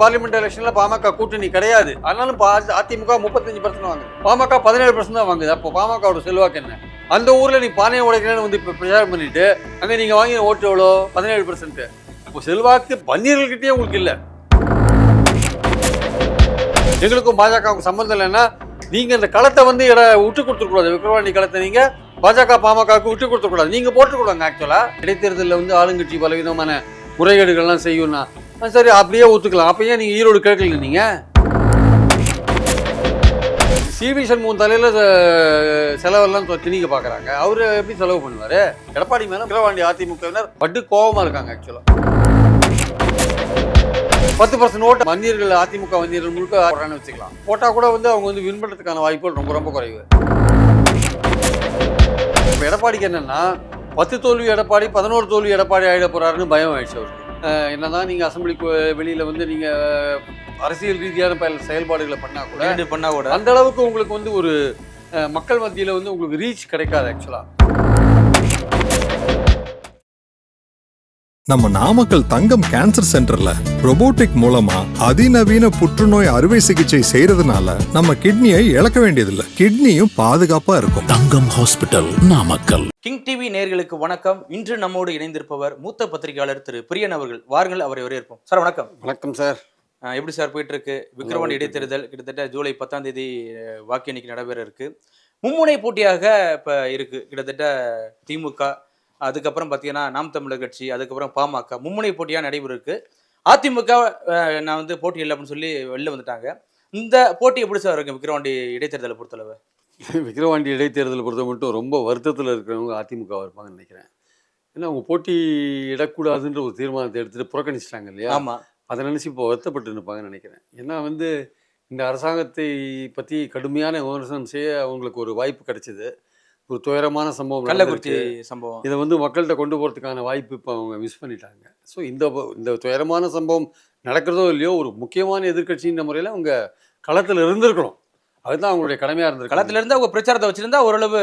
Parliament எலெக்ஷன்ல பாமக கூட்டணி கிடையாது. ஆனாலும் அதிமுக முப்பத்தஞ்சு பர்சன்ட் வாங்குது. பாமக பதினேழு பர்சன்ட் தான் வாங்குது. அப்போ பாமகவோட செல்வாக்கு என்ன? அந்த ஊர்ல நீ பானையை உடைக்கிறேன்னு வந்து இப்ப பிரச்சாரம் பண்ணிட்டு அங்க நீங்க வாங்கின ஓட்டு எவ்வளோ? பதினேழு பர்சன்ட் இப்போ செல்வாக்கு பன்னீர்கள்கிட்டயே உங்களுக்கு இல்ல. எங்களுக்கும் பாஜகவுக்கும் சம்மந்தம் இல்லைன்னா நீங்க இந்த களத்தை வந்து இட விட்டு கொடுத்துக்கூடாது விக்ரவாணி களத்தை நீங்க பாஜக பாமகவுக்கு விட்டு கொடுத்துக்கூடாது நீங்க போட்டுக்கூடாங்க ஆக்சுவலா இடைத்தேர்தலில் வந்து ஆளுங்கட்சி பலவிதமான முறைகேடுகள்லாம் செய்யும்னா சரி அப்படியே ஒத்துக்கலாம் அப்போ ஏன் நீங்கள் ஈரோடு கேட்கல நீங்க. சிவி சண்முகம் தலையில் செலவெல்லாம் திணிக்க பார்க்குறாங்க அவர் எப்படி செலவு பண்ணுவார்? எடப்பாடி மேலே விக்கிரவாண்டி அதிமுகவினர் பட்டு கோபமாக இருக்காங்க ஆக்சுவலாக பத்து பர்சன்ட் ஓட்டு வன்னியர்கள் அதிமுக வன்னியர்கள் முழுக்க போடுறான்னு வச்சுக்கலாம். போட்டால் கூட வந்து அவங்க வந்து வின் பண்ணுறதுக்கான வாய்ப்புகள் ரொம்ப ரொம்ப குறைவு. இப்போ எடப்பாடிக்கு என்னென்னா பத்து தோல்வி எடப்பாடி பதினோரு தோல்வி எடப்பாடி ஆயிட போறாருன்னு பயம் ஆயிடுச்சு அவருக்கு. என்னதான் நீங்க அசம்பிளிக்கு வெளியில வந்து நீங்க அரசியல் ரீதியான செயல்பாடுகளை பண்ணா கூட ரெண்டு பண்ணா கூட. அந்த அளவுக்கு உங்களுக்கு வந்து ஒரு மக்கள் மத்தியில வந்து உங்களுக்கு ரீச் கிடைக்காது ஆக்சுவலா நம்ம நாமக்கல் தங்கம் கேன்சர் சென்டர்ல robotic மூலமா அதிநவீன புற்றுநோய் அறுவை சிகிச்சை செய்யறதுனால நம்ம கிட்னியை இழக்க வேண்டியதில்லை. கிட்னியும் பாதுகாப்பா இருக்கும். Thangam hospital Namakkal. King TV நேயர்களுக்கு வணக்கம். இன்று நம்மோடு இணைந்திருப்பவர் மூத்த பத்திரிகையாளர் திரு பிரியன் அவர்கள். வாருங்கள் அவரை வரவேற்போம். சார் வணக்கம். வணக்கம் சார். எப்படி சார் போயிட்டு இருக்கு விக்ரவாண்டி இடைத்தேர்தல் கிட்டத்தட்ட ஜூலை பத்தாம் தேதி வாக்கு எண்ணிக்கை நடைபெற இருக்கு. மும்முனை போட்டியாக இப்ப இருக்கு. கிட்டத்தட்ட திமுக அதுக்கப்புறம் பார்த்தீங்கன்னா நாம் தமிழர் கட்சி அதுக்கப்புறம் பாமக மும்முனை போட்டியாக நடைபெற இருக்கு அதிமுக நான் வந்து போட்டி இல்லை அப்படின்னு சொல்லி வெளில வந்துட்டாங்க. இந்த போட்டி எப்படி சார் இருக்கு விக்ரவாண்டி இடைத்தேர்தலை பொறுத்தளவு? விக்கிரவாண்டி இடைத்தேர்தலை பொறுத்த மட்டும் ரொம்ப வருத்தத்தில் இருக்கிறவங்க அதிமுக இருப்பாங்கன்னு நினைக்கிறேன். ஏன்னா அவங்க போட்டி இடக்கூடாதுன்ற ஒரு தீர்மானத்தை எடுத்துட்டு புறக்கணிச்சிட்டாங்க இல்லையா? ஆமா. அதை நினச்சி இப்போ வருத்தப்பட்டு இருப்பாங்கன்னு நினைக்கிறேன். ஏன்னா வந்து இந்த அரசாங்கத்தை பற்றி கடுமையான விமர்சனம் செய்ய அவங்களுக்கு ஒரு வாய்ப்பு கிடைச்சிது. ஒரு துயரமான சம்பவம் கள்ளக்குறிச்சி. சம்பவம். இதை வந்து மக்கள்கிட்ட கொண்டு போகிறதுக்கான வாய்ப்பு இப்போ அவங்க மிஸ் பண்ணிட்டாங்க. ஸோ இந்த இந்த துயரமான சம்பவம் நடக்கிறதோ இல்லையோ ஒரு முக்கியமான எதிர்க்கட்சின்ற முறையில் அவங்க களத்தில் இருந்திருக்கணும். அதுதான் அவங்களுடைய கடமையாக இருந்திருக்கு. களத்துல இருந்து அவங்க பிரச்சாரத்தை வச்சிருந்தா ஓரளவு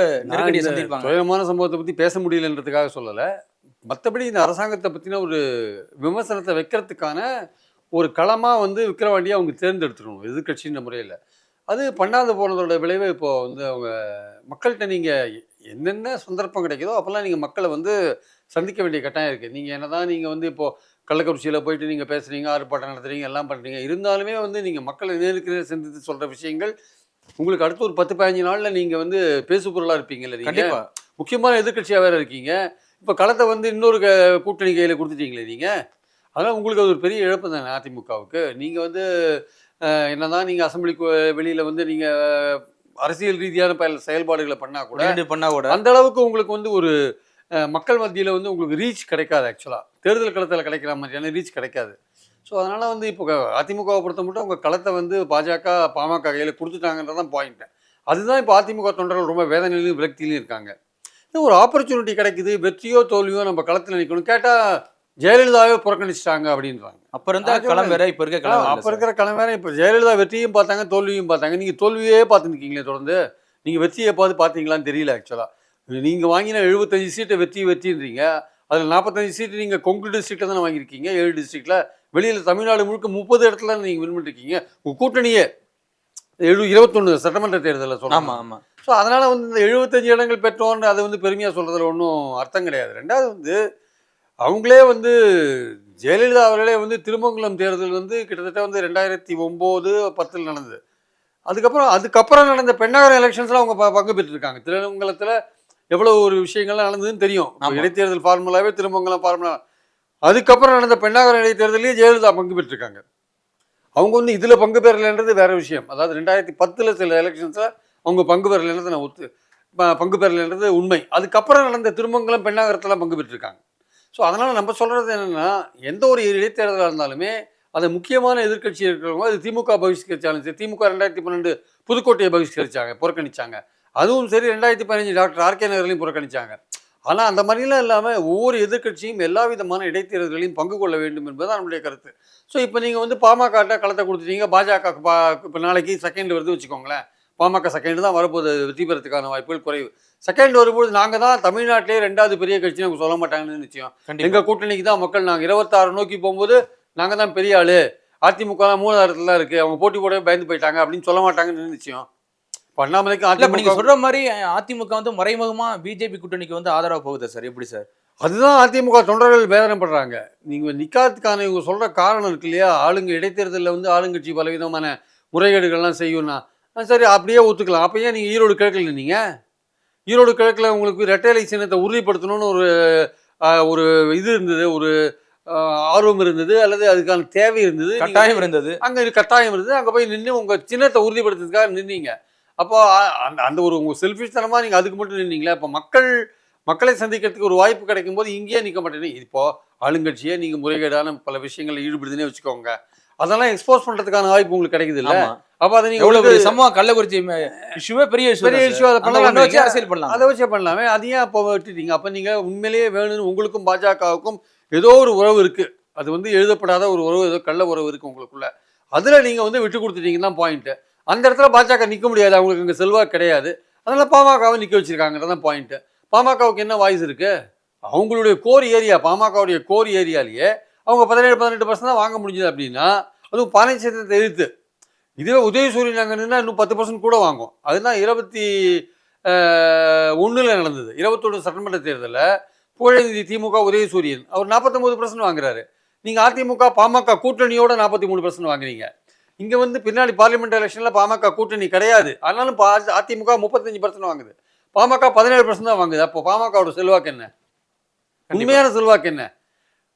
துயரமான சம்பவத்தை பற்றி பேச முடியலன்றதுக்காக சொல்லலை. மற்றபடி இந்த அரசாங்கத்தை பற்றின ஒரு விமர்சனத்தை வைக்கிறதுக்கான ஒரு களமாக வந்து விக்கிரவாண்டியை அவங்க தேர்ந்தெடுத்துக்கணும் எதிர்க்கட்சின்ற முறையில். அது பண்ணாத போனதோட விளைவு இப்போ வந்து அவங்க மக்கள்கிட்ட நீங்கள் என்னென்ன சந்தர்ப்பம் கிடைக்குதோ அப்போல்லாம் நீங்கள் மக்களை வந்து சந்திக்க வேண்டிய கட்டாயம் இருக்குது நீங்கள் என்னதான் நீங்கள் வந்து இப்போது கள்ளக்குறிச்சியில் போயிட்டு நீங்கள் பேசுகிறீங்க ஆர்ப்பாட்டம் நடத்துறீங்க எல்லாம் பண்ணுறீங்க இருந்தாலுமே வந்து நீங்கள் மக்களை நேருக்கு நேர் சந்தித்து சொல்கிற விஷயங்கள் உங்களுக்கு அடுத்து ஒரு பத்து பதினஞ்சு நாளில் நீங்கள் வந்து பேசு பொருளாக இருப்பீங்கல்ல நீங்கள் முக்கியமான எதிர்க்கட்சியாக வேற இருக்கீங்க. இப்போ களத்தை வந்து இன்னொரு க- கூட்டணி கையில் கொடுத்துட்டீங்களே நீங்கள் அதனால் உங்களுக்கு அது ஒரு பெரிய இழப்பு தானே அதிமுகவுக்கு. நீங்கள் வந்து என்னதான் நீங்கள் அசம்பிளிக்கு வெளியில் வந்து நீங்கள் அரசியல் ரீதியான பல செயல்பாடுகளை பண்ணால் கூட ரெண்டு பண்ணா கூட அந்த அளவுக்கு உங்களுக்கு வந்து ஒரு மக்கள் மத்தியில் வந்து உங்களுக்கு ரீச் கிடைக்காது ஆக்சுவலாக தேர்தல் களத்தில் கிடைக்கிற மாதிரியான ரீச் கிடைக்காது. ஸோ அதனால் வந்து இப்போ அதிமுகவை பொறுத்த மட்டும் அவங்க களத்தை வந்து பாஜக பாமக கையில் கொடுத்துட்டாங்கன்றதான் பாயிண்ட் அதுதான் இப்போ அதிமுக தொண்டர்கள் ரொம்ப வேதனையிலையும் விரக்தியிலையும் இருக்காங்க. இது ஒரு ஆப்பர்ச்சுனிட்டி கிடைக்குது வெற்றியோ தோல்வியோ நம்ம களத்தில் நிற்கணும் கேட்டால் ஜெயலலிதாவே புறக்கணிச்சிட்டாங்க அப்படின்றாங்க. அப்ப இருந்த களம் வேற இப்ப இருக்க களம் அப்போ இருக்கிற களம் வேற. இப்போ ஜெயலலிதா வெற்றியும் பார்த்தாங்க தோல்வியும் பார்த்தாங்க. நீங்கள் தோல்வியே பார்த்து நிற்கீங்களே தொடர்ந்து. நீங்கள் வெற்றியை பார்த்து பார்த்தீங்களான்னு தெரியல ஆக்சுவலாக நீங்கள் வாங்கின எழுபத்தஞ்சு சீட்டை வெற்றி வெற்றின்றீங்க. அதில் நாற்பத்தஞ்சு சீட்டு நீங்கள் கொங்கு டிஸ்ட்ரிக்டில் தானே வாங்கியிருக்கீங்க. ஏழு டிஸ்ட்ரிக்டில் வெளியில் தமிழ்நாடு முழுக்க முப்பது இடத்துல நீங்கள் வின் பண்ணிருக்கீங்க. உங்கள் கூட்டணியே எழு இருபத்தொன்று சட்டமன்ற தேர்தலில் ஆமா சொல்லலாம் ஆமா. ஸோ அதனால் வந்து இந்த எழுபத்தஞ்சு இடங்கள் பெற்றோன்னு அது வந்து பெருமையாக சொல்கிறதுல ஒன்றும் அர்த்தம் கிடையாது. ரெண்டாவது வந்து அவங்களே வந்து ஜெயலலிதா அவர்களே வந்து திருமங்கலம் தேர்தல் வந்து கிட்டத்தட்ட வந்து ரெண்டாயிரத்தி ஒம்பது பத்தில் நடந்தது. அதுக்கப்புறம் அதுக்கப்புறம் நடந்த பெண்ணாகரம் எலெக்ஷன்ஸில் அவங்க பங்கு பெற்றிருக்காங்க. திருமங்கலத்தில் எவ்வளோ ஒரு விஷயங்கள்லாம் நடந்ததுன்னு தெரியும். இடைத்தேர்தல் ஃபார்முலாவே திருமங்கலம் ஃபார்முலா அதுக்கப்புறம் நடந்த பெண்ணாகரம் இடைத்தேர்தலையும் ஜெயலலிதா பங்கு பெற்றிருக்காங்க. அவங்க வந்து இதில் பங்கு பெறலைன்றது வேற விஷயம். அதாவது ரெண்டாயிரத்தி பத்தில் சில எலெக்ஷன்ஸில் அவங்க பங்கு பெறலைன்றது நான் ஒத்து பங்கு பெறலைன்றது உண்மை. அதுக்கப்புறம் நடந்த திருமங்கலம் பெண்ணாகரத்தில் பங்கு பெற்றிருக்காங்க. ஸோ அதனால் நம்ம சொல்கிறது என்னென்னா எந்த ஒரு இடைத்தேர்தலாக இருந்தாலுமே அது முக்கியமான எதிர்கட்சி இருக்கிறவங்க அது திமுக பகிஷ்கரிச்சாலும் சரி திமுக ரெண்டாயிரத்தி பன்னெண்டு புதுக்கோட்டையை பகிஷ்கரிச்சாங்க புறக்கணிச்சாங்க. அதுவும் சரி ரெண்டாயிரத்தி பதினஞ்சு டாக்டர் ஆர்கே நகர்லையும் புறக்கணிச்சாங்க. ஆனால் அந்த மாதிரிலாம் இல்லாமல் ஒவ்வொரு எதிர்க்கட்சியும் எல்லா விதமான இடைத்தேர்தல்களையும் பங்கு கொள்ள வேண்டும் என்பதுதான் நம்முடைய கருத்து. ஸோ இப்போ நீங்கள் வந்து பாமகட்ட களத்தை கொடுத்துட்டீங்க பாஜக பா இப்போ நாளைக்கு செகண்ட் வருது வச்சுக்கோங்களேன். பாமக செகண்ட் தான் வரப்போகுது. வெற்றி பெறத்துக்கான வாய்ப்புகள் குறைவு. செகண்ட் வரும்போது நாங்கள் தான் தமிழ்நாட்டிலே ரெண்டாவது பெரிய கட்சின்னு அவங்க சொல்ல மாட்டாங்கன்னு நிச்சயம் எங்கள் கூட்டணிக்கு தான் மக்கள் நாங்கள் இருபத்தாறு நோக்கி போகும்போது நாங்கள் தான் பெரிய ஆளு. அதிமுக மூணாயிரத்துல தான் இருக்கு. அவங்க போட்டி போடவே பயந்து போயிட்டாங்க அப்படின்னு சொல்ல மாட்டாங்கன்னு நிச்சயம் இப்போ அண்ணாமலைக்கு இல்ல இப்ப நீங்க அதிமுக சொல்ற மாதிரி அதிமுக வந்து மறைமுகமா பிஜேபி கூட்டணிக்கு வந்து ஆதரவா போகுதா சார். எப்படி சார்? அதுதான் அதிமுக தொண்டர்கள் வேதனைப்படுறாங்க. நீங்க நிக்காத்துக்கான இவங்க சொல்ற காரணம் இருக்கு இல்லையா? ஆளுங்க இடைத்தேர்தலில் வந்து ஆளுங்கட்சி பலவிதமான முறைகேடுகள்லாம் செய்யும்னா சரி அப்படியே ஒத்துக்கலாம். அப்போ ஏன் நீங்கள் ஈரோடு கிழக்கில் நீங்க ஈரோடு கிழக்கில் உங்களுக்கு ரெட்டைலை சின்னத்தை உறுதிப்படுத்தணும்னு ஒரு ஒரு இது இருந்தது ஒரு ஆர்வம் இருந்தது அல்லது அதுக்கான தேவை இருந்தது. கட்டாயம் இருந்தது. அங்க கட்டாயம் இருந்தது. அங்க போய் நின்று உங்க சின்னத்தை உறுதிப்படுத்துறதுக்காக நின்னீங்க. அப்போ அந்த அந்த ஒரு உங்க செல்ஃபிஷ் தனமா நீங்க அதுக்கு மட்டும் நின்னீங்களே அப்போ மக்கள் மக்களை சந்திக்கிறதுக்கு ஒரு வாய்ப்பு கிடைக்கும் போது இங்கேயே நிக்க மாட்டேங்க இப்போ ஆளுங்கட்சியே நீங்க முறைகேடான பல விஷயங்கள்ல ஈடுபடுதுன்னே வச்சுக்கோங்க. அதெல்லாம் எக்ஸ்போஸ் பண்றதுக்கான வாய்ப்பு உங்களுக்கு கிடைக்குது இல்ல அப்ப அதை நீங்க எவ்வளவு பெரிய சம்பவம் கள்ளக்குறிச்சி இஷ்யூவே பெரிய இஷ்யூ பெரிய issue, அதை பண்ணலாமே. வச்சு அரசியல் பண்ணலாம். அதை வச்சே பண்ணலாமே. அது ஏன் அப்போ விட்டுட்டீங்க. அப்ப நீங்க உண்மையிலேயே வேணும்னு உங்களுக்கும் பாஜகவுக்கும் ஏதோ ஒரு உறவு இருக்கு. அது வந்து எழுதப்படாத ஒரு உறவு ஏதோ கள்ள உறவு இருக்கு உங்களுக்குள்ள. அதுல நீங்க வந்து விட்டு கொடுத்துட்டீங்கன்னா தான் பாயிண்ட் அந்த இடத்துல பாஜக நிக்க முடியாது. அவங்களுக்கு இங்க செல்வாக்கு கிடையாது. அதனால பாமகவை நிக்க வச்சிருக்காங்கன்றதான் பாயிண்ட் பாமகவுக்கு என்ன வாய்ஸ் இருக்கு? அவங்களுடைய கோர் ஏரியா பாமகவுடைய கோர் ஏரியாலேயே அவங்க பதினேழு பதினெட்டு பர்சன்ட் தான் வாங்க முடிஞ்சது அப்படின்னா அதுவும் பானை சேதத்தை எதிர்த்து. இதுவே உதயசூரியன் அங்கே நின்னா இன்னும் பத்து பர்சன்ட் கூட வாங்கும். அதுதான் இருபத்தி ஒன்றில் நடந்தது. இருபத்தொன்று சட்டமன்ற தேர்தலில் புகழேந்தி திமுக உதயசூரியன் அவர் நாற்பத்தொம்பது பர்சன்ட் வாங்குறாரு. நீங்கள் அதிமுக பாமக கூட்டணியோட நாற்பத்தி மூணு பர்சன்ட் வாங்குறீங்க இங்கே வந்து பின்னாடி பார்லிமெண்ட் எலெக்ஷனில் பாமக கூட்டணி கிடையாது. ஆனாலும் அதிமுக முப்பத்தஞ்சு பர்சன்ட் வாங்குது. பாமக பதினேழு பர்சன்ட் தான் வாங்குது. அப்போ பாமகவோட செல்வாக்கு என்ன? உண்மையான செல்வாக்கு என்ன?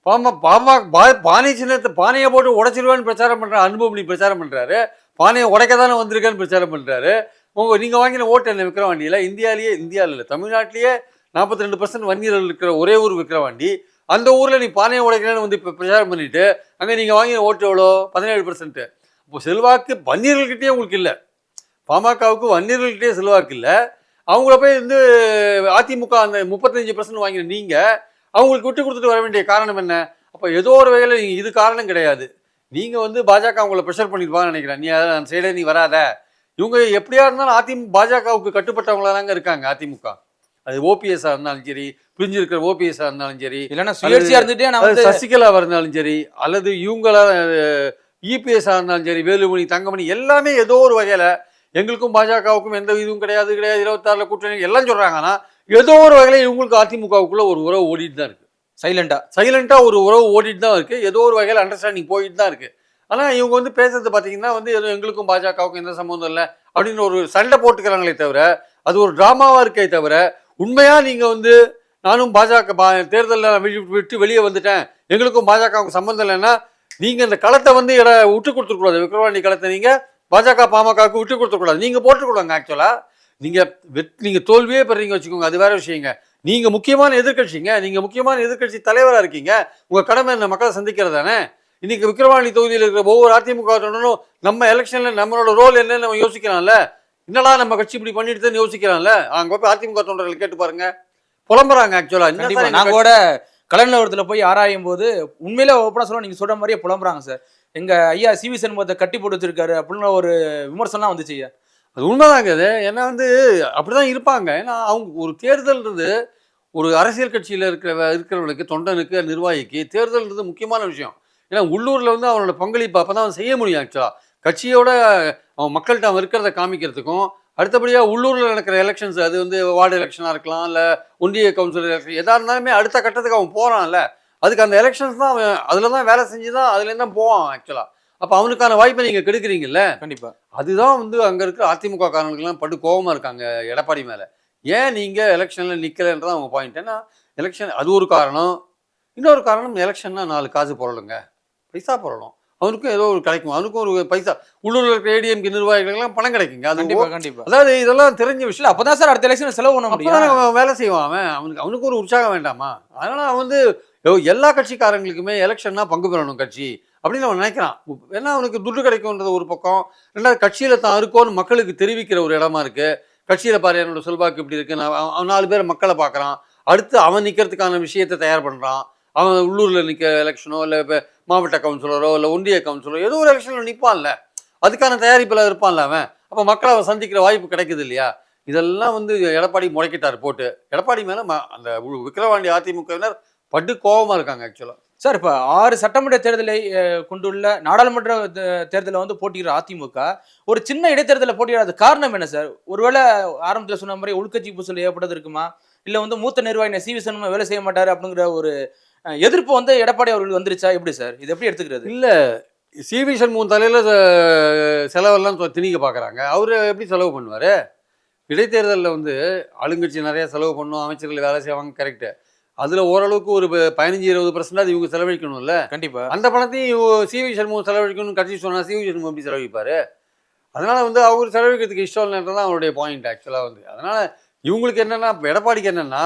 பாம பாமா பா பானை சின்னத்தை பானையை போட்டு உடைச்சிருவான்னு பிரச்சாரம் பண்ற அனுபவம் நீ பிரச்சாரம் பண்றாரு. பானையை உடைக்க தானே வந்திருக்கேன்னு பிரச்சாரம் பண்றாரு. உங்க நீங்க வாங்கின ஓட்டு என்ன விக்கிரவாண்டியில? இந்தியாவிலேயே இந்தியாவில் இல்லை தமிழ்நாட்டிலேயே நாற்பத்தி ரெண்டு பர்சன்ட் வன்னியர்கள் இருக்கிற ஒரே ஊர் விக்கிரவாண்டி. அந்த ஊரில் நீ பானையை உடைக்கிறேன்னு வந்து இப்போ பிரச்சாரம் பண்ணிட்டு அங்கே நீங்கள் வாங்கின ஓட்டு எவ்வளோ? பதினேழு பர்சன்ட் இப்போ செல்வாக்கு வன்னியர்கள்கிட்டயே உங்களுக்கு இல்லை. பாமகவுக்கு வன்னியர்கள்கிட்டயே செல்வாக்கு இல்லை. அவங்கள போய் வந்து அதிமுக அந்த முப்பத்தஞ்சு பர்சன்ட் வாங்கின நீங்கள் அவங்களுக்கு விட்டு கொடுத்துட்டு வர வேண்டிய காரணம் என்ன? அப்போ ஏதோ ஒரு வகையில் நீங்கள் இது காரணம் கிடையாது. நீங்கள் வந்து பாஜக அவங்கள ப்ரெஷர் பண்ணிருப்பாங்கன்னு நினைக்கிறேன். நீ அதை அந்த சைடே நீ வராத. இவங்க எப்படியா இருந்தாலும் அதிமுக பாஜகவுக்கு கட்டுப்பட்டவங்களா தாங்க இருக்காங்க அதிமுக. அது ஓபிஎஸ்ஸாக இருந்தாலும் சரி பிரிஞ்சு இருக்கிற ஓபிஎஸ்ஸாக இருந்தாலும் சரி இல்லைன்னா சுயேட்சையா இருந்துட்டே நான் சசிகலாவாக இருந்தாலும் சரி அல்லது இவங்களா இபிஎஸ்ஸாக இருந்தாலும் சரி வேலுமணி தங்கமணி எல்லாமே ஏதோ ஒரு வகையில் எங்களுக்கும் பாஜகவுக்கும் எந்த இதுவும் கிடையாது கிடையாது. இருபத்தாறில் கூட்டணி எல்லாம் சொல்கிறாங்க ஆனால் ஏதோ ஒரு வகையில் இவங்களுக்கு அதிமுகவுக்குள்ள ஒரு உறவு ஓடிட்டு தான் இருக்கு. சைலண்டா சைலண்ட்டாக ஒரு உறவு ஓடிட்டு தான் இருக்கு. ஏதோ ஒரு வகையில் அண்டர்ஸ்டாண்டிங் போயிட்டு தான் இருக்கு. ஆனால் இவங்க வந்து பேசுறது பார்த்தீங்கன்னா வந்து எதுவும் எங்களுக்கும் பாஜகவுக்கும் எந்த சம்மந்தம் இல்லை அப்படின்னு ஒரு சண்டை போட்டுக்கிறாங்களே தவிர அது ஒரு ட்ராமாவாக இருக்கே தவிர உண்மையாக நீங்கள் வந்து நானும் பாஜக பா தேர்தலில் விட்டு வெளியே வந்துட்டேன். எங்களுக்கும் பாஜகவுக்கும் சம்மந்தம் இல்லைன்னா நீங்கள் இந்த களத்தை வந்து இட விட்டு கொடுத்துருக்கூடாது விக்ரவாணி களத்தை நீங்கள் பாஜக பாமகவுக்கு விட்டு கொடுத்துக்கூடாது நீங்கள் போட்டுக்கூடாங்க ஆக்சுவலாக நீங்கள் வெத் நீங்கள் தோல்வியே பெறீங்க வச்சுக்கோங்க. அது வேற விஷயங்க. நீங்கள் முக்கியமான எதிர்க்கட்சிங்க நீங்கள் முக்கியமான எதிர்க்கட்சி தலைவராக இருக்கீங்க உங்கள் கடமை என்ன? மக்களை சந்திக்கிறது தானே? இன்னைக்கு விக்ரவாணி தொகுதியில் இருக்கிற ஒவ்வொரு அதிமுக தொண்டனும் நம்ம எலெக்ஷனில் நம்மளோட ரோல் என்னன்னு நம்ம யோசிக்கலாம்ல என்னடா நம்ம கட்சி இப்படி பண்ணிட்டுன்னு யோசிக்கலாம்ல அங்கே போய் அதிமுக தொண்டர்கள் கேட்டு பாருங்க. புலம்புறாங்க ஆக்சுவலாக என்ன நாங்க கூட கலநிலவரத்துல போய் ஆராயும் போது உண்மையில ஓப்பனா சொல்ல நீங்க சொல்ற மாதிரியே புலம்புறாங்க சார். எங்க ஐயா சிவி சண்முகத்தை கட்டி போட்டு வச்சிருக்காரு அப்படின்னு ஒரு விமர்சனம் வந்துச்சு அது உண்மைதாங்க அது ஏன்னா வந்து அப்படிதான் இருப்பாங்க. ஏன்னா அவங்க ஒரு தேர்தல்ன்றது ஒரு அரசியல் கட்சியில் இருக்கிற இருக்கிறவங்களுக்கு தொண்டனுக்கு நிர்வாகிக்கு தேர்தல்ன்றது முக்கியமான விஷயம். ஏன்னா உள்ளூரில் வந்து அவனோட பங்களிப்பு அப்போ தான் அவன் செய்ய முடியும் ஆக்சுவலாக கட்சியோட அவன் மக்கள்கிட்ட அவன் இருக்கிறத காமிக்கிறதுக்கும் அடுத்தபடியாக உள்ளூரில் நடக்கிற எலெக்ஷன்ஸ் அது வந்து வார்டு எலெக்ஷனாக இருக்கலாம் இல்லை ஒன்றிய கவுன்சில் எலெக்ஷன் எதாக இருந்தாலுமே அடுத்த கட்டத்துக்கு அவன் போகிறான்ல அதுக்கு அந்த எலெக்ஷன்ஸ் தான் அவன் அதில் தான் வேலை செஞ்சு தான் அதுலேருந்து தான் போவான் ஆக்சுவலாக அப்போ அவனுக்கான வாய்ப்பை நீங்கள் கெடுக்குறீங்கல்ல? கண்டிப்பா. அதுதான் வந்து அங்க இருக்கிற அதிமுக காரங்களுக்கெல்லாம் படு கோவமா இருக்காங்க எடப்பாடி மேல. ஏன் நீங்க எலெக்ஷன்ல நிக்கலன்றது அவங்க பாயிண்ட் ஏன்னா எலெக்ஷன் அது ஒரு காரணம். இன்னொரு காரணம் எலெக்ஷன்னா நாலு காசு போடலுங்க பைசா போடணும் அவனுக்கும் ஏதோ ஒரு கிடைக்கும். அவனுக்கும் ஒரு பைசா. உள்ளூர்ல இருக்கிற ஏடிஎம்கே நிர்வாகிகளுக்கெல்லாம் பணம் கிடைக்குங்க. அது கண்டிப்பா கண்டிப்பா. அதாவது இதெல்லாம் தெரிஞ்ச விஷயம். அப்பதான் சார் அடுத்த எலெக்ஷன் செலவு பண்ண முடியும். அவன் வேலை செய்வான் அவன். அவனுக்கு அவனுக்கு ஒரு உற்சாகம் வேண்டாமா? அதனால அவன் வந்து எல்லா கட்சிக்காரங்களுக்குமே எலெக்ஷன்னா பங்கு பெறணும் கட்சி. அப்படின்னு அவன் நினைக்கிறான். ஏன்னா அவனுக்கு துட்டு கிடைக்கும்ன்றது ஒரு பக்கம். ரெண்டாவது கட்சியில் தான் இருக்கோன்னு மக்களுக்கு தெரிவிக்கிற ஒரு இடமா இருக்கு. கட்சியில் பாரு என்னோட செல்வாக்கு இப்படி இருக்கு. நான் அவன் நாலு பேர் மக்களை பார்க்குறான். அடுத்து அவன் நிற்கிறதுக்கான விஷயத்தை தயார் பண்ணுறான் அவன் உள்ளூரில் நிற்க எலெக்ஷனோ இல்லை இப்போ மாவட்ட கவுன்சிலரோ இல்லை ஒன்றிய கவுன்சிலரோ ஏதோ ஒரு எலெக்ஷனில் நிற்பான்ல அதுக்கான தயாரிப்பில் இருப்பான்ல அவன். அப்போ மக்களை அவன் சந்திக்கிற வாய்ப்பு கிடைக்குது இல்லையா? இதெல்லாம் வந்து எடப்பாடி முடக்கிட்டார் போட்டு. எடப்பாடி மேலே ம- அந்த விக்ரவாண்டி விக்கிரவாண்டி அதிமுகவினர் படு கோபமாக இருக்காங்க ஆக்சுவலாக சார் இப்போ ஆறு சட்டமன்ற தேர்தலை கொண்டுள்ள நாடாளுமன்ற தே- தேர்தலை வந்து போட்டியிடுற அதிமுக ஒரு சின்ன இடைத்தேர்தலில் போட்டியிடாத காரணம் என்ன சார்? ஒருவேளை ஆரம்பத்தில் சொன்ன மாதிரி உள்கட்சி பூசல் ஏற்பட்டது இருக்குமா? இல்லை வந்து மூத்த நிர்வாகின சி வி வேலை செய்ய மாட்டார் அப்படிங்கிற ஒரு எதிர்ப்பு வந்து எடப்பாடி அவர்களுக்கு வந்துருச்சா? எப்படி சார்? இது எப்படி எடுத்துக்கிறது? இல்லை சிவி சண்முகம் தலையில் செலவெல்லாம் திணிக்க பார்க்குறாங்க அவர் எப்படி செலவு பண்ணுவார்? இடைத்தேர்தலில் வந்து ஆளுங்கட்சி நிறைய செலவு பண்ணும் அமைச்சர்கள் வேலை செய்வாங்க கரெக்டு அதில் ஓரளவுக்கு ஒரு பதினஞ்சு இருபது பர்சன்டாக இவங்க செலவழிக்கணும்ல. கண்டிப்பா. அந்த பணத்தையும் சிவி சண்முகம் செலவழிக்கணும்னு கட்சி சொன்னால் சிவி சண்முகம் எப்படி செலவழிப்பார்? அதனால் வந்து அவர் செலவழிக்கிறதுக்கு இஷ்டம் இல்லைன்றது அவருடைய பாயிண்ட் ஆக்சுவலாக வந்து. அதனால் இவங்களுக்கு என்னென்னா எடப்பாடிக்கு என்னென்னா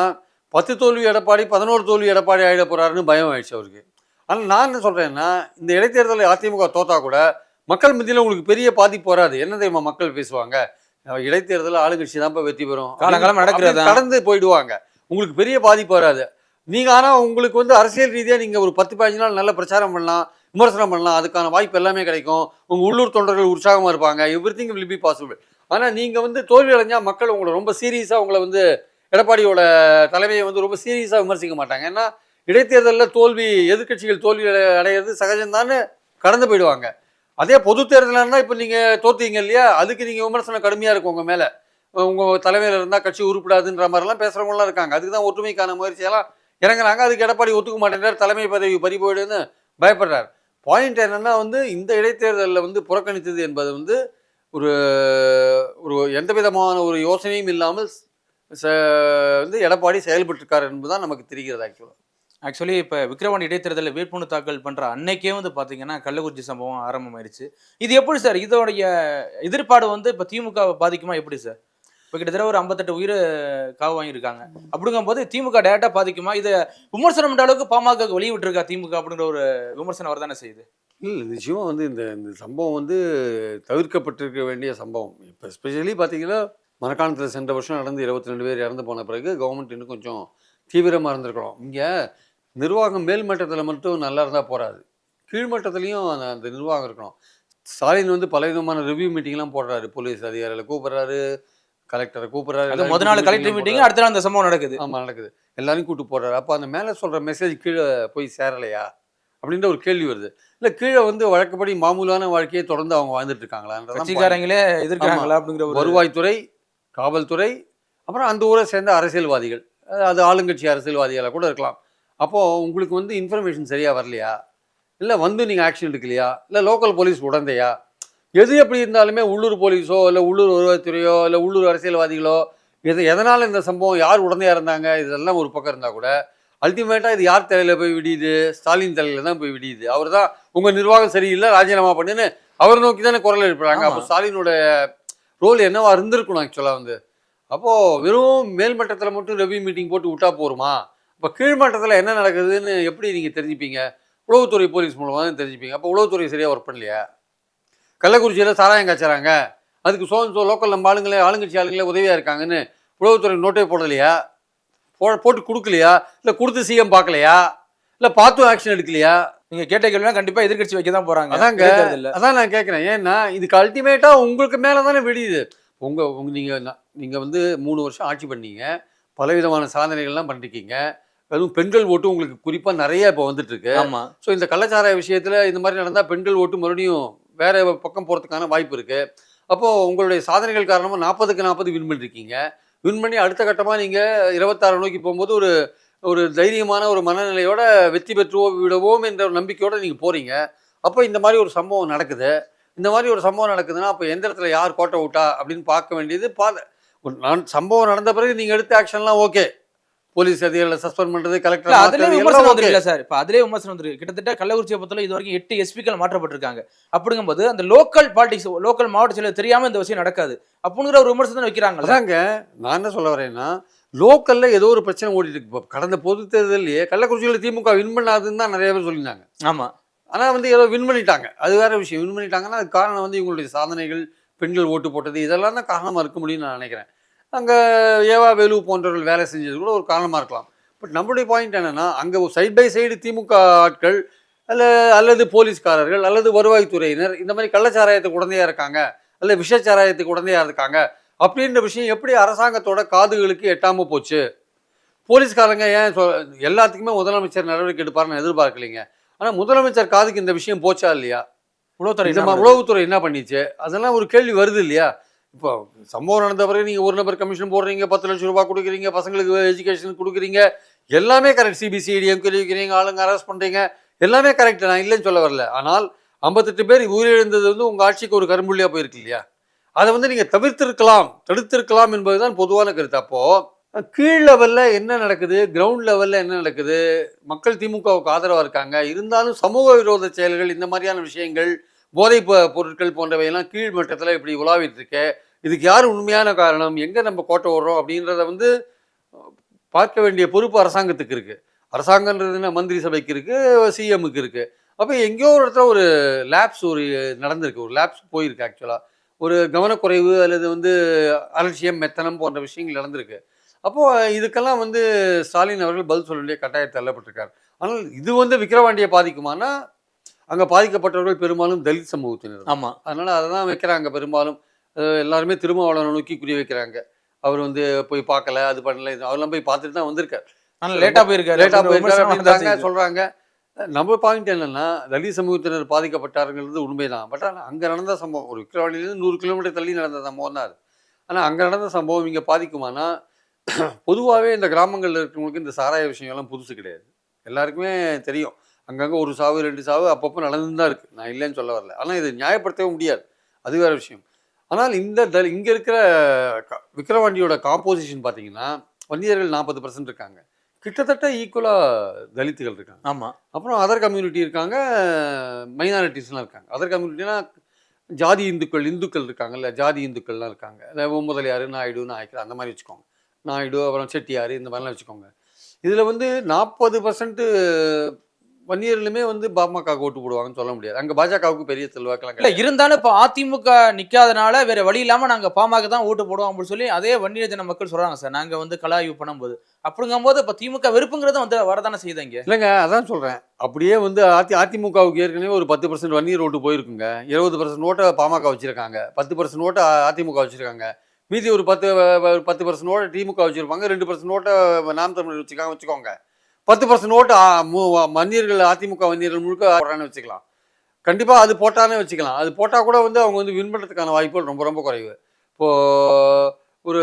பத்து தோல்வி எடப்பாடி பதினோரு தோல்வி எடப்பாடி ஆகிட போகிறாருன்னு பயம் ஆயிடுச்சு அவருக்கு. ஆனால் நான் என்ன சொல்கிறேன்னா இந்த இடைத்தேர்தலில் அதிமுக தோத்தா கூட மக்கள் மத்தியில் உங்களுக்கு பெரிய பாதிப்பு வராது. என்ன தெரியுமா மக்கள் பேசுவாங்க? இடைத்தேர்தலில் ஆளுங்கட்சி தான் இப்போ வெற்றி பெறும். காலங்காலமா நடக்கிறது. கடந்து போயிடுவாங்க. உங்களுக்கு பெரிய பாதிப்பு வராது. நீங்கள் ஆனால் உங்களுக்கு வந்து அரசியல் ரீதியாக நீங்கள் ஒரு பத்து பதினஞ்சு நாள் நல்ல பிரச்சாரம் பண்ணலாம் விமர்சனம் பண்ணலாம் அதுக்கான வாய்ப்பு எல்லாமே கிடைக்கும். உங்கள் உள்ளூர் தொண்டர்கள் உற்சாகமாக இருப்பாங்க. Everything will be possible ஆனால் நீங்கள் வந்து தோல்வி அடைஞ்சால் மக்கள் உங்களை ரொம்ப சீரியஸாக உங்களை வந்து எடப்பாடியோட தலைமையை வந்து ரொம்ப சீரியஸாக விமர்சிக்க மாட்டாங்க. ஏன்னா இடைத்தேர்தலில் தோல்வி எதிர்க்கட்சிகள் தோல்வி அடையிறது சகஜம்தான்னு கடந்து போயிடுவாங்க. அதே பொது தேர்தலாக இப்போ நீங்கள் தோத்தீங்க இல்லையா? அதுக்கு நீங்கள் விமர்சனம் கடுமையாக இருக்கும் உங்கள் மேலே. உங்கள் தலைமையில் இருந்தால் கட்சி உருப்படாதுன்ற மாதிரிலாம் பேசுகிறவங்களாம் இருக்காங்க. அதுக்கு தான் ஒற்றுமைக்கான முயற்சியெல்லாம் இறங்குறாங்க. அதுக்கு எடப்பாடி ஒத்துக்க மாட்டேங்கிறார் தலைமை பதவி பறி போயிடுன்னு பயப்படுறார். பாயிண்ட் என்னென்னா வந்து இந்த இடைத்தேர்தலில் வந்து புறக்கணித்தது என்பது வந்து ஒரு ஒரு எந்த விதமான ஒரு யோசனையும் இல்லாமல் ச- வந்து எடப்பாடி செயல்பட்டிருக்கார் என்பதுதான் நமக்கு தெரிகிறது ஆக்சுவலாக ஆக்சுவலி இப்போ விக்ரவாணி இடைத்தேர்தலில் வேட்புமனு தாக்கல் பண்ணுற அன்னைக்கே வந்து பார்த்தீங்கன்னா கள்ளக்குறிச்சி சம்பவம் ஆரம்பமாயிருச்சு. இது எப்படி சார்? இதோடைய எதிர்ப்பாடு வந்து இப்போ திமுக பாதிக்குமா? எப்படி சார்? இப்போ கிட்டத்தட்ட ஒரு ஐம்பத்தெட்டு உயிர் காவு வாங்கியிருக்காங்க. அப்படிங்கும்போது திமுக டேரக்டா பாதிக்குமா? இதை விமர்சனம் அளவுக்கு பாமக வெளியிட்டிருக்கா திமுக அப்படிங்கிற ஒரு விமர்சனம் வரதானே செய்யுது? இல்லை நிச்சயமாக வந்து இந்த இந்த சம்பவம் வந்து தவிர்க்கப்பட்டிருக்க வேண்டிய சம்பவம். இப்போ ஸ்பெஷலி பார்த்தீங்கன்னா மரக்காணத்தில் சென்ற வருஷம் நடந்து இருபத்தி ரெண்டு பேர் இறந்து போன பிறகு கவர்மெண்ட் இன்னும் கொஞ்சம் தீவிரமாக இருந்திருக்கணும் இங்கே நிர்வாகம் மேல்மட்டத்தில் மட்டும் நல்லா இருந்தால் போகாது கீழ்மட்டத்துலேயும் அந்த அந்த நிர்வாகம் இருக்கணும். ஸ்டாலின் வந்து பல விதமான ரிவ்யூ மீட்டிங்லாம் போடுறாரு. போலீஸ் அதிகாரிகளை கூப்பிட்றாரு. கலெக்டரை கூப்பிடுறாரு அது எல்லாரையும் முத நாள் கூப்பிட்டு கலெக்டர் மீட்டிங். அடுத்த நாள் இந்த சம்பவம் நடக்குது. ஆமாம் நடக்குது. எல்லாரையும் கூட்டு போடுறாரு அப்போ அந்த மேலே சொல்கிற மெசேஜ் கீழே போய் சேரலையா? அப்படின்ற ஒரு கேள்வி வருது. இல்லை கீழே வந்து வழக்கப்படி மாமூலான வாழ்க்கையை தொடர்ந்து அவங்க வாழ்ந்துட்டு point. கட்சிக்காரங்களே எதிர்க்கிறாங்களா அப்படிங்கிற ஒரு வருவாய்த்துறை காவல்துறை அப்புறம் அந்த ஊரை சேர்ந்த அரசியல்வாதிகள். அது ஆளுங்கட்சி அரசியல்வாதிகளாக கூட இருக்கலாம். அப்போது உங்களுக்கு வந்து இன்ஃபர்மேஷன் சரியாக வரலையா? இல்லை வந்து நீங்கள் ஆக்ஷன் எடுக்கலையா? இல்லை லோக்கல் போலீஸ் உடந்தையா? எது எப்படி இருந்தாலுமே உள்ளூர் போலீஸோ இல்லை உள்ளூர் வருவாய்த்துறையோ இல்லை உள்ளூர் அரசியல்வாதிகளோ எது எதனால் இந்த சம்பவம் யார் உடந்தையாக இருந்தாங்க இதெல்லாம் ஒரு பக்கம் இருந்தால் கூட அல்டிமேட்டாக இது யார் தலையில் போய் விடியுது? ஸ்டாலின் தலையில் தான் போய் விடியுது. அவர் தான் உங்கள் நிர்வாகம் சரியில்லை ராஜினாமா பண்ணுன்னு அவர் நோக்கி தானே குரல் எழுப்புறாங்க. அப்போ. ஸ்டாலினோட ரோல் என்னவா இருந்திருக்கணும் ஆக்சுவலாக வந்து? அப்போது வெறும் மேல்மட்டத்தில் மட்டும் ரெவ்யூ மீட்டிங் போட்டு விட்டா போருமா? இப்போ கீழ்மட்டத்தில் என்ன நடக்குதுன்னு எப்படி நீங்கள் தெரிஞ்சுப்பீங்க? உளவுத்துறை போலீஸ் மூலமாக தான் தெரிஞ்சுப்பீங்க. அப்போ உளவுத்துறை சரியாக ஒர்க் பண்ணலையா? கள்ளக்குறிச்சியில் சாராயம் காய்ச்சறாங்க. அதுக்கு சோ சோ லோக்கல் நம்ம ஆளுங்களே ஆளுங்கட்சி ஆளுங்களே உதவியாக இருக்காங்கன்னு உளவுத்துறை நோட்டே போடலையா? போ போட்டு கொடுக்கலையா? இல்லை கொடுத்து சிஎம் பார்க்கலையா? இல்லை பார்த்தும் ஆக்ஷன் எடுக்கலையா? நீங்க கேட்ட கேள்வினா கண்டிப்பா எதிர்க்கட்சி வைக்க தான் போறாங்க. அதாங்க. அதான் நான் கேட்குறேன் ஏன்னா இதுக்கு அல்டிமேட்டாக உங்களுக்கு மேலே தானே விடியுது. உங்கள் உங்க நீங்கள் நீங்கள் வந்து மூணு வருஷம் ஆட்சி பண்ணீங்க. பலவிதமான சாதனைகள்லாம் பண்ணிருக்கீங்க. அதுவும் பெண்கள் ஓட்டு உங்களுக்கு குறிப்பாக நிறைய இப்போ வந்துட்டு இருக்கு. ஆமா. ஸோ இந்த கள்ளச்சாராய விஷயத்தில் இந்த மாதிரி நடந்தால் பெண்கள் ஓட்டு மறுபடியும் வேற பக்கம் போகிறதுக்கான வாய்ப்பு இருக்குது அப்போது உங்களுடைய சாதனைகள் காரணமாக நாற்பதுக்கு நாற்பது வின் பண்ணிருக்கீங்க. வின் பண்ணி அடுத்த கட்டமாக நீங்கள் இருபத்தாறு நோக்கி போகும்போது ஒரு ஒரு தைரியமான ஒரு மனநிலையோட வெற்றி பெற்றுவோ விடுவோம் என்ற ஒரு நம்பிக்கையோடு நீங்கள் போகிறீங்க அப்போ இந்த மாதிரி ஒரு சம்பவம் நடக்குது. இந்த மாதிரி ஒரு சம்பவம் நடக்குதுன்னா அப்போ எந்த இடத்துல யார் கோட்டை விட்டா அப்படின்னு பார்க்க வேண்டியது பா நான் சம்பவம் நடந்த பிறகு நீங்கள் எடுத்த ஆக்ஷன்லாம் ஓகே போலீஸ் அதிகாரிகளை சஸ்பெண்ட் பண்ணுறது இல்ல கலெக்டர் அதுலயே விமர்சனம் வந்துருக்குல்ல சார் இப்ப அதுலயே விமர்சனம் வந்துருக்கு. கிட்டத்தட்ட கள்ளக்குறிச்சியை பொறுத்தவரை இது வரைக்கும் எட்டு எஸ்பிக்கள் மாற்றப்பட்டிருக்காங்க. அப்படிங்கும்போது அந்த லோக்கல் பாலிடிக்ஸ் லோக்கல் மாவட்ட செயலர் தெரியாம இந்த விஷயம் நடக்காது. அப்படிங்கிற ஒரு விமர்சனம் வைக்கிறாங்க அதாங்க நான் என்ன சொல்ல வரேன்னா லோக்கல்ல ஏதோ ஒரு பிரச்சனை ஓடிட்டு இருக்கு. இப்போ கடந்த பொது தேர்தலையே கள்ளக்குறிச்சியில் திமுக வின் பண்ணாதுன்னு தான் நிறைய பேர் சொல்லியிருந்தாங்க. ஆமா. ஆனால் வந்து ஏதோ வின் பண்ணிட்டாங்க. அது வேற விஷயம். வின் பண்ணிட்டாங்கன்னா அது காரணம் வந்து இவங்களுடைய சாதனைகள் பெண்கள் ஓட்டு போட்டது இதெல்லாம் தான் காரணமாக இருக்க முடியும்னு நான் நினைக்கிறேன். அங்கே ஏவா வேலு போன்றவர்கள் வேலை செஞ்சது கூட ஒரு காரணமாக இருக்கலாம். பட் நம்மளுடைய பாயிண்ட் என்னன்னா அங்கே சைட் பை சைடு திமுக ஆட்கள் அல்ல அல்லது போலீஸ்காரர்கள் அல்லது வருவாய்த்துறையினர் இந்த மாதிரி கள்ளச்சாராயத்துக்கு உடந்தையாக இருக்காங்க அல்ல விஷச்சாராயத்துக்கு உடந்தையாக இருக்காங்க அப்படின்ற விஷயம் எப்படி அரசாங்கத்தோட காதுகளுக்கு எட்டாமல் போச்சு? போலீஸ்காரங்க ஏன் சொ எல்லாத்துக்குமே முதலமைச்சர் நடவடிக்கை எடுப்பாருன்னு எதிர்பார்க்கலைங்க. ஆனால் முதலமைச்சர் காதுக்கு இந்த விஷயம் போச்சா இல்லையா? உளவுத்துறை? உளவுத்துறை என்ன பண்ணிச்சு? அதெல்லாம் ஒரு கேள்வி வருது இல்லையா? இப்போ சம்பவம் நடந்த பிறகு நீங்கள் ஒரு நபர் கமிஷன் போடுறீங்க பத்து லட்சம் ரூபாய் கொடுக்குறீங்க பசங்களுக்கு எஜுகேஷன் கொடுக்குறீங்க எல்லாமே கரெக்ட் சிபிசிஐடி என்கொயரி வைக்கிறீங்க ஆளுங்க அரெஸ்ட் பண்ணுறீங்க எல்லாமே கரெக்ட் நான் இல்லைன்னு சொல்ல வரல. ஆனால் ஐம்பத்தெட்டு பேர் உயிரிழந்தது வந்து உங்கள் ஆட்சிக்கு ஒரு கரும்புள்ளியாக போயிருக்கு இல்லையா? அதை வந்து நீங்கள் தவிர்த்திருக்கலாம் தடுத்திருக்கலாம் என்பதுதான் பொதுவான கருத்து. அப்போது கீழ் லெவலில் என்ன நடக்குது? கிரவுண்ட் லெவலில் என்ன நடக்குது? மக்கள் திமுகவுக்கு ஆதரவாக இருக்காங்க. இருந்தாலும் சமூக விரோத செயல்கள் இந்த மாதிரியான விஷயங்கள் போதைப் பொருட்கள் போன்றவையெல்லாம் கீழ் மட்டத்தில் இப்படி உலாவிட்டுருக்கு இதுக்கு யார் உண்மையான காரணம்? எங்கே நம்ம கோட்டை ஓடுறோம் அப்படின்றத வந்து பார்க்க வேண்டிய பொறுப்பு அரசாங்கத்துக்கு இருக்குது அரசாங்கன்றதுன்னா மந்திரி சபைக்கு இருக்குது சிஎம்முக்கு இருக்குது அப்போ எங்கேயோ ஒரு இடத்துல ஒரு லேப்ஸ் ஒரு நடந்திருக்கு. ஒரு லேப்ஸ் போயிருக்கு ஆக்சுவலாக ஒரு கவனக்குறைவு அல்லது வந்து அலட்சியம் மெத்தனம் போன்ற விஷயங்கள் நடந்திருக்கு. அப்போது இதுக்கெல்லாம் வந்து ஸ்டாலின் அவர்கள் பதில் சொல்ல வேண்டிய கட்டாயத்தில் தள்ளப்பட்டிருக்கார் ஆனால் இது வந்து விக்கிரவாண்டியை பாதிக்குமானா அங்கே பாதிக்கப்பட்டவர்கள் பெரும்பாலும் தலித் சமூகத்தினர். ஆமா. அதனால அதை தான் வைக்கிறாங்க பெரும்பாலும். எல்லாருமே திருமாவளவனை நோக்கி குறி வைக்கிறாங்க. அவர் வந்து போய் பார்க்கல அது பண்ணல அவரெல்லாம் போய் பார்த்துட்டு தான் வந்திருக்காரு. ஆனா லேட்டா போயிருக்காரு லேட்டாக போயிருக்காரு. சொல்கிறாங்க நம்ம பாயிண்ட் என்னன்னா தலித் சமூகத்தினர் பாதிக்கப்பட்டாருங்கிறது உண்மைதான். பட் ஆனால் அங்கே நடந்த சம்பவம் ஒரு விக்கிரவாண்டியிலேருந்து நூறு கிலோமீட்டர் தள்ளி நடந்த சம்பவம் தான் அது. ஆனால் அங்கே நடந்த சம்பவம் இங்கே பாதிக்குமானா பொதுவாகவே இந்த கிராமங்களில் இருக்கிறவங்களுக்கு இந்த சாராய விஷயங்கள்லாம் புதுசு கிடையாது. எல்லாருக்குமே தெரியும். அங்கங்கே ஒரு சாவு ரெண்டு சாவு அப்பப்போ நடந்து தான் இருக்குது நான் இல்லைன்னு சொல்ல வரல. ஆனால் இது நியாயப்படுத்தவே முடியாது. அது வேற விஷயம். ஆனால் இந்த த இங்கே இருக்கிற க- விக்கிரவாண்டியோட காம்போசிஷன் பார்த்தீங்கன்னா வன்னியர்கள் நாற்பது பர்சன்ட் இருக்காங்க. கிட்டத்தட்ட ஈக்குவலாக தலித்துகள் இருக்காங்க. ஆமா. அப்புறம் அதர் கம்யூனிட்டி இருக்காங்க மைனாரிட்டிஸ்லாம் இருக்காங்க. அதர் கம்யூனிட்டினா ஜாதி இந்துக்கள் இந்துக்கள் இருக்காங்கல்ல ஜாதி இந்துக்கள்லாம் இருக்காங்க. முதலியார் நாயுடு நாயக்கர் அந்த மாதிரி வச்சுக்கோங்க. நாயுடு அப்புறம் செட்டியார் இந்த மாதிரிலாம் வச்சுக்கோங்க. இதில் வந்து நாற்பது பர்சன்ட் வன்னியர்களுமே வந்து பாமக ஓட்டு போடுவாங்கன்னு சொல்ல முடியாது. அங்கே பாஜகவுக்கு பெரிய செல்வாக்கெல்லாம் இல்ல இருந்தாலும் இப்ப அதிமுக நிக்காதனால வேற வழி இல்லாம நாங்க பாமக தான் ஓட்டு போடுவோம் அப்படின்னு சொல்லி அதே வன்னியர் ஜன மக்கள் சொல்றாங்க சார். நாங்க வந்து கலாய்வு பண்ணும்போது. அப்படிங்கும்போது இப்ப திமுக வெறுப்புங்கிறது வந்து வரதானே செய்யுது இங்க? இல்லைங்க அதான் சொல்கிறேன் அப்படியே வந்து அதி அதிமுகவுக்கு ஏற்கனவே ஒரு பத்து பர்சன்ட் வன்னியர் ஓட்டு போயிருக்குங்க. இருபது பர்சன்ட் ஓட்டை பாமக வச்சுருக்காங்க. பத்து பர்சன்ட் ஓட்டை அதிமுக வச்சுருக்காங்க. மீதி ஒரு பத்து ஒரு பத்து பர்சன்ட் ஓட்டை திமுக வச்சுருப்பாங்க. ரெண்டு பர்சன்ட் ஓட்டை நாம் தமிழர் வச்சுக்காங்க வச்சுக்கோங்க. பத்து பர்சன்ட் ஓட்டு மன்னியர்கள் அதிமுக மன்னியர்கள் முழுக்க போடுறான்னு வச்சுக்கலாம். கண்டிப்பாக அது போட்டானே வச்சுக்கலாம். அது போட்டால் கூட வந்து அவங்க வந்து வின் பண்ணுறதுக்கான வாய்ப்புகள் ரொம்ப ரொம்ப குறைவு. இப்போது ஒரு